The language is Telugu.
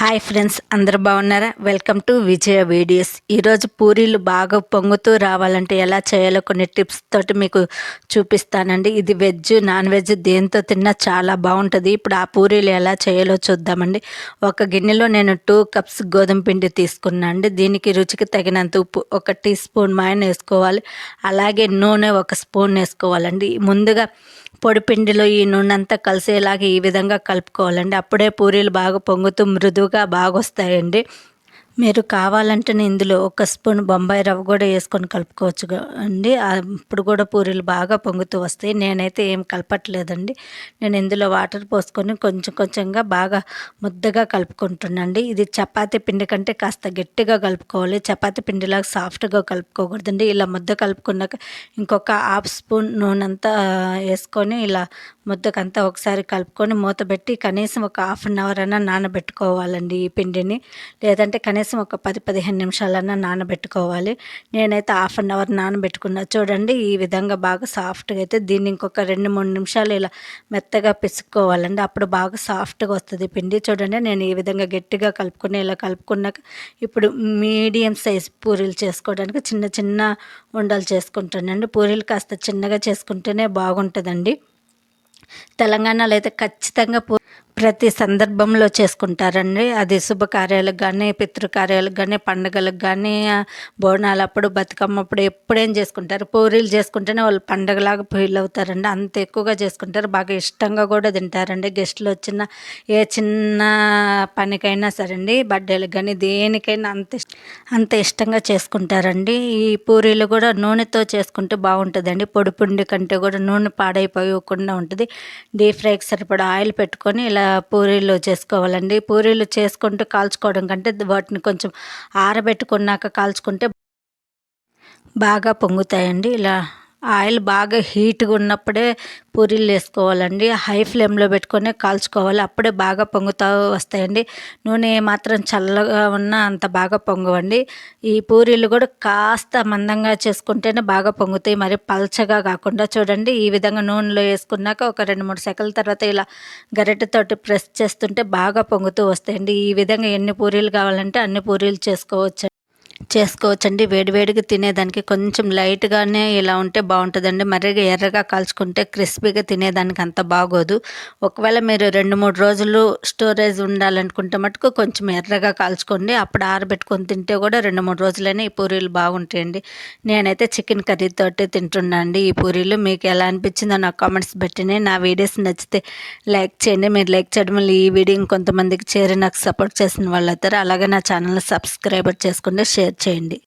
హాయ్ ఫ్రెండ్స్ అందరు బాగున్నారా? వెల్కమ్ టు విజయ వీడియోస్ ఈరోజు పూరీలు బాగా పొంగుతూ రావాలంటే ఎలా చేయాలో కొన్ని టిప్స్ తోటి మీకు చూపిస్తానండి. ఇది వెజ్ నాన్ వెజ్ దేంతో తిన్నా చాలా బాగుంటుంది. ఇప్పుడు ఆ పూరీలు ఎలా చేయాలో చూద్దామండి. ఒక గిన్నెలో నేను టూ కప్స్ గోధుమ పిండి తీసుకున్నా అండి. దీనికి రుచికి తగినంత ఉప్పు ఒక టీ స్పూన్ మాయన వేసుకోవాలి. అలాగే నూనె ఒక స్పూన్ వేసుకోవాలండి. ముందుగా పొడిపిండిలో ఈ నూనె అంతా కలిసేలాగా ఈ విధంగా కలుపుకోవాలండి. అప్పుడే పూరీలు బాగా పొంగుతూ మృదువుగా బాగా వస్తాయండి మీరు కావాలంటే ఇందులో ఒక స్పూన్ బొంబాయి రవ్వ కూడా వేసుకొని కలుపుకోవచ్చు అండి. అప్పుడు కూడా పూరీలు బాగా పొంగుతూ వస్తాయి. నేనైతే ఏం కలపట్లేదండి. నేను ఇందులో వాటర్ పోసుకొని కొంచెం కొంచెంగా బాగా ముద్దగా కలుపుకుంటున్నాండి ఇది చపాతి పిండి కంటే కాస్త గట్టిగా కలుపుకోవాలి. చపాతీ పిండిలాగా సాఫ్ట్గా కలుపుకోకూడదండి. ఇలా ముద్ద కలుపుకున్నాక ఇంకొక హాఫ్ స్పూన్ నూనె అంతా వేసుకొని ఇలా ముద్దకంతా ఒకసారి కలుపుకొని మూత పెట్టి కనీసం ఒక హాఫ్ అన్ అవర్ అన్నా నానబెట్టుకోవాలండి ఈ పిండిని. లేదంటే కనీసం ఒక పది పదిహేను నిమిషాలన్నా నానబెట్టుకోవాలి. నేనైతే హాఫ్ అన్ అవర్ నానబెట్టుకున్నా. చూడండి ఈ విధంగా బాగా సాఫ్ట్గా అయితే దీన్ని ఇంకొక రెండు మూడు నిమిషాలు ఇలా మెత్తగా పిసుక్కోవాలండి. అప్పుడు బాగా సాఫ్ట్గా వస్తుంది పిండి. చూడండి నేను ఈ విధంగా గట్టిగా కలుపుకుని ఇలా కలుపుకున్నాక ఇప్పుడు మీడియం సైజ్ పూరీలు చేసుకోవడానికి చిన్న చిన్న ఉండలు చేసుకుంటానండి. పూరీలు కాస్త చిన్నగా చేసుకుంటేనే బాగుంటుందండి. తెలంగాణలో అయితే ఖచ్చితంగా ప్రతి సందర్భంలో చేసుకుంటారండి. అది శుభకార్యాలకు కానీ పితృకార్యాలకు కానీ పండుగలకు కానీ బోనాలప్పుడు బతుకమ్మ అప్పుడు ఎప్పుడేం చేసుకుంటారు? పూరీలు చేసుకుంటేనే వాళ్ళు పండగలాగా ఫీల్ అవుతారండి. అంత ఎక్కువగా చేసుకుంటారు. బాగా ఇష్టంగా కూడా తింటారండి. గెస్టులు వచ్చిన ఏ చిన్న పనికైనా సరే అండి బర్త్డేలకు కానీ దేనికైనా అంత అంత ఇష్టంగా చేసుకుంటారండి. ఈ పూరీలు కూడా నూనెతో చేసుకుంటే బాగుంటుందండి. పొడి పిండి కంటే కూడా నూనె పాడైపోయకుండా ఉంటుంది. డీప్ ఫ్రైకి సరిపడా ఆయిల్ పెట్టుకొని ఇలా పూరీలు చేసుకోవాలండి. పూరీలు చేసుకుంటూ కాల్చుకోవడం కంటే వాటిని కొంచెం ఆరబెట్టుకున్నాక కాల్చుకుంటే బాగా పొంగుతాయండి. ఇలా ఆయిల్ బాగా హీట్గా ఉన్నప్పుడే పూరీలు వేసుకోవాలండి హై ఫ్లేమ్లో పెట్టుకొని కాల్చుకోవాలి. అప్పుడే బాగా పొంగుతూ వస్తాయండి. నూనె మాత్రం చల్లగా ఉన్నా అంత బాగా పొంగవండి. ఈ పూరీలు కూడా కాస్త మందంగా చేసుకుంటేనే బాగా పొంగుతాయి. మరి పల్చగా కాకుండా చూడండి ఈ విధంగా నూనెలో వేసుకున్నాక ఒక రెండు మూడు సెకండ్ల తర్వాత ఇలా గరిటెతోటి ప్రెస్ చేస్తుంటే బాగా పొంగుతూ వస్తాయండి. ఈ విధంగా ఎన్ని పూరీలు కావాలంటే అన్ని పూరీలు చేసుకోవచ్చు. చేసుకోవచ్చండి. వేడివేడిగా తినేదానికి కొంచెం లైట్గానే ఇలా ఉంటే బాగుంటుందండి. మరీ ఎర్రగా కాల్చుకుంటే క్రిస్పీగా తినేదానికి అంత బాగోదు. ఒకవేళ మీరు రెండు మూడు రోజులు స్టోరేజ్ ఉండాలనుకుంటే మటుకు కొంచెం ఎర్రగా కాల్చుకోండి. అప్పుడు ఆరబెట్టుకొని తింటే కూడా రెండు మూడు రోజులైనా ఈ పూరీలు బాగుంటాయండి. నేనైతే చికెన్ కర్రీతోటి తింటున్నాండి ఈ పూరీలు మీకు ఎలా అనిపించిందో నాకు కామెంట్స్ పెట్టినాయి నా వీడియోస్ నచ్చితే లైక్ చేయండి. మీరు లైక్ చేయడం వల్ల ఈ వీడియో ఇంకొంతమందికి చేరి నాకు సపోర్ట్ చేసిన వాళ్ళు అవుతారు అలాగే నా ఛానల్ సబ్స్క్రైబర్ చేసుకుంటే షేర్ చేయండి